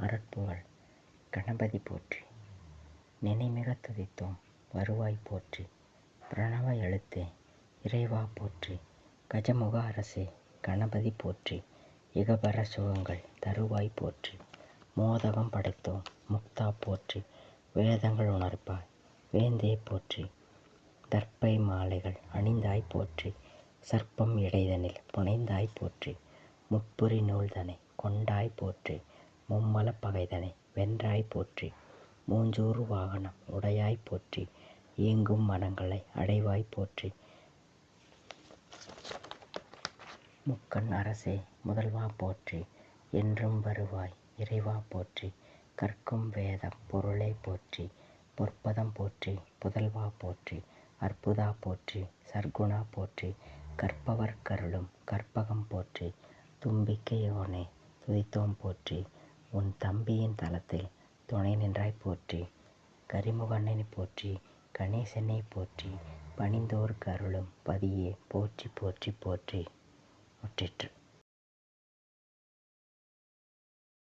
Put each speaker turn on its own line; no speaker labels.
அருட்புகழ். கணபதி போற்றி. நினைமிகத் துதித்தோம். வருவாய் போற்றி. பிரணவ எழுத்தே. இறைவா போற்றி. கஜமுக அரசே. கணபதி போற்றி. இகபர சுகங்கள். தருவாய் போற்றி. மோதகம் படைத்தோம். முக்தா போற்றி. வேதங்கள் உணர்ப்பாய். வேந்தே போற்றி. தர்ப்பை மாலைகள் அணிந்தாய் போற்றி. சர்ப்பம் இடைதனில் புனைந்தாய் போற்றி. முப்புரி நூல்தனை கொண்டாய் போற்றி. மும்மலப் பகைதனை வென்றாய் போற்றி. மூஞ்சூறு வாகனம் உடையாய் போற்றி. இயங்கும் மனங்களை அடைவாய் போற்றி. முக்கண் அரசே முதல்வா போற்றி. என்றும் வருவாய் இறைவா போற்றி. கற்கும் வேதம் பொருளே போற்றி. பொற்பதம் போற்றி புதல்வா போற்றி. அற்புதா போற்றி சர்க்குணா போற்றி. கற்பவர் கருளும் கற்பகம் போற்றி. தும்பிக்கை யோனே துதித்தோம் போற்றி. உன் தம்பியின் தலத்தில் துணை நின்றாய் போற்றி. கரிமுகண்ணனை போற்றி கணேசனை போற்றி பணிந்தோர் கருளும் பதியே போற்றி போற்றி போற்றி. முற்றிற்று.